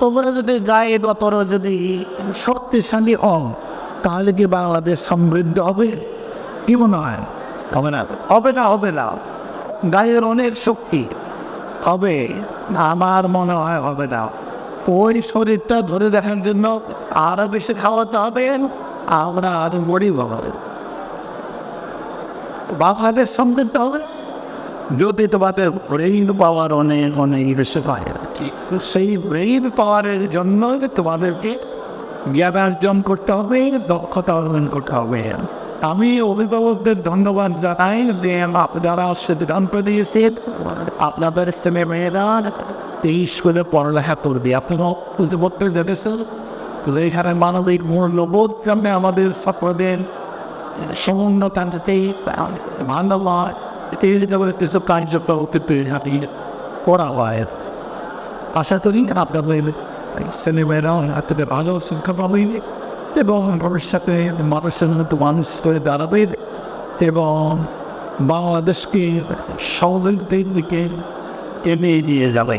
তোমরা যদি গায়ে গতর যদি শক্তিশালী হও, তাহলে কি বাংলাদেশ সমৃদ্ধ হবে? কি মনে হয়? হবে না হবে না হবে না। গায়ের অনেক শক্তি। হবে, আমার মনে হয় হবে না। ওই শরীরটা ধরে রাখার জন্য আরও বেশি খাওয়াতে হবে, আমরা আরও গরিব হবে। বাংলাদেশ সমৃদ্ধ হবে? যদি তোমাদের ব্রেইন পাওয়ার অনেক অনেক বেশি হয়। আর কি তো সেই ব্রেইন পাওয়ারের জন্য তোমাদেরকে জ্ঞান অর্জন করতে হবে দক্ষতা অর্জন করতে হবে আমি অভিভাবকদের ধন্যবাদ জানাই যে আপনারা সিদ্ধান্ত দিয়েছেন আপনাদের ছেলে মেয়েরা এই স্কুলে পড়ালেখা করবে আপনারা প্রতিপত্র জেনেছেন এখানে মানবিক মূল্যবোধ জন্য আমাদের ছাত্রদের সমুন্নত ভালো হয় এই কিছু কার্যক্রম কিন্তু করা হয় আশা করি আপনাদের ছেলেমেয়েরা হাতে ভালো শিক্ষা পাবে এবং ভবিষ্যতে মানুষের মতো মানুষ হয়ে দাঁড়াবে এবং বাংলাদেশকে সমৃদ্ধির দিকে এগিয়ে নিয়ে যাবে।